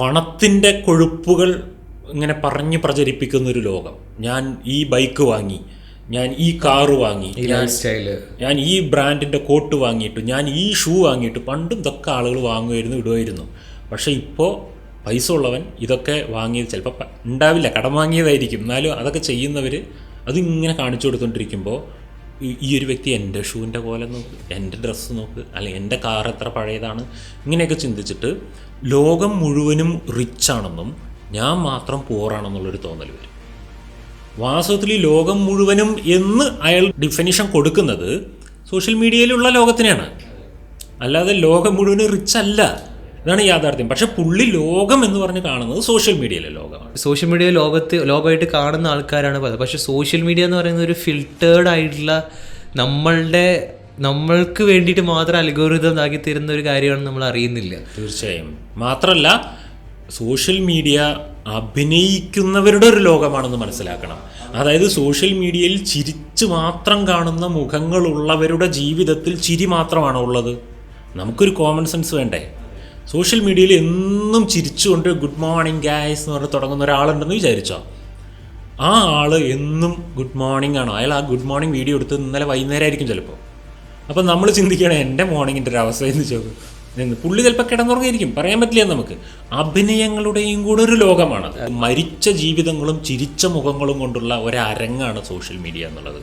പണത്തിന്റെ കൊഴുപ്പുകൾ ഇങ്ങനെ പറഞ്ഞ് പ്രചരിപ്പിക്കുന്നൊരു ലോകം. ഞാൻ ഈ ബൈക്ക് വാങ്ങി ഞാൻ ഈ കാറ് വാങ്ങി ഞാൻ ഈ ബ്രാൻഡിന്റെ കോട്ട് വാങ്ങിയിട്ടു ഞാൻ ഈ ഷൂ വാങ്ങിയിട്ടു പണ്ടും ഇതൊക്കെ ആളുകൾ വാങ്ങുമായിരുന്നു ഇടുമായിരുന്നു. പക്ഷേ ഇപ്പോൾ പൈസ ഉള്ളവൻ ഇതൊക്കെ വാങ്ങിയത് ചിലപ്പോൾ ഉണ്ടാവില്ല. കടം വാങ്ങിയതായിരിക്കും. എന്നാലും അതൊക്കെ ചെയ്യുന്നവർ അതിങ്ങനെ കാണിച്ചു കൊടുത്തുകൊണ്ടിരിക്കുമ്പോൾ ഈ ഒരു വ്യക്തി എന്റെ ഷൂവിന്റെ പോലെ നോക്ക് എന്റെ ഡ്രസ്സ് നോക്ക് അല്ലെങ്കിൽ എന്റെ കാർ എത്ര പഴയതാണ്? ഇങ്ങനെയൊക്കെ ചിന്തിച്ചിട്ട് ലോകം മുഴുവനും റിച്ച് ആണെന്നും ഞാൻ മാത്രം പോറാണെന്നുള്ളൊരു തോന്നൽ വരും. വാസ്തവത്തിൽ ഈ ലോകം മുഴുവനും എന്ന് അയാൾ ഡിഫിനിഷൻ കൊടുക്കുന്നത് സോഷ്യൽ മീഡിയയിലുള്ള ലോകത്തിനെയാണ്. അല്ലാതെ ലോകം മുഴുവനും റിച്ച് അല്ല. ഇതാണ് യാഥാർത്ഥ്യം. പക്ഷെ പുള്ളി ലോകം എന്ന് പറഞ്ഞ് കാണുന്നത് സോഷ്യൽ മീഡിയയിലെ ലോകമാണ്. സോഷ്യൽ മീഡിയ ലോകത്ത് ലോകമായിട്ട് കാണുന്ന ആൾക്കാരാണ് പറയുന്നത് പക്ഷെ സോഷ്യൽ മീഡിയ എന്ന് പറയുന്നത് ഒരു ഫിൽറ്റേർഡ് ആയിട്ടുള്ള നമ്മളുടെ നമ്മൾക്ക് വേണ്ടിയിട്ട് മാത്രം അൽഗോരിതം ആക്കി തരുന്ന ഒരു കാര്യമാണ് നമ്മൾ അറിയുന്നില്ല. തീർച്ചയായും. മാത്രമല്ല സോഷ്യൽ മീഡിയ അഭിനയിക്കുന്നവരുടെ ഒരു ലോകമാണെന്ന് മനസ്സിലാക്കണം. അതായത് സോഷ്യൽ മീഡിയയിൽ ചിരിച്ചു മാത്രം കാണുന്ന മുഖങ്ങളുള്ളവരുടെ ജീവിതത്തിൽ ചിരി മാത്രമാണോ ഉള്ളത്? നമുക്കൊരു കോമൺ സെൻസ് വേണ്ടേ? സോഷ്യൽ മീഡിയയിൽ എന്നും ചിരിച്ചുകൊണ്ട് ഗുഡ് മോർണിംഗ് ഗായ്സ് എന്ന് പറഞ്ഞ് തുടങ്ങുന്ന ഒരാളുണ്ടെന്ന് വിചാരിച്ചോ? ആ ആൾ എന്നും ഗുഡ് മോർണിംഗ് ആണോ? അയാൾ ആ ഗുഡ് മോർണിംഗ് വീഡിയോ എടുത്ത് ഇന്നലെ വൈകുന്നേരം ആയിരിക്കും ചിലപ്പോൾ അപ്പം നമ്മൾ ചിന്തിക്കണം എന്റെ മോർണിംഗിന്റെ ഒരു അവസ്ഥ എന്ന് ചോദിക്കും. പുള്ളി ചിലപ്പോൾ കിടന്നുറങ്ങിയിരിക്കും. പറയാൻ പറ്റില്ല നമുക്ക്. അഭിനയങ്ങളുടെയും കൂടെ ഒരു ലോകമാണ് മരിച്ച ജീവിതങ്ങളും ചിരിച്ച മുഖങ്ങളും കൊണ്ടുള്ള ഒരു അരങ്ങാണ് സോഷ്യൽ മീഡിയ എന്നുള്ളത്.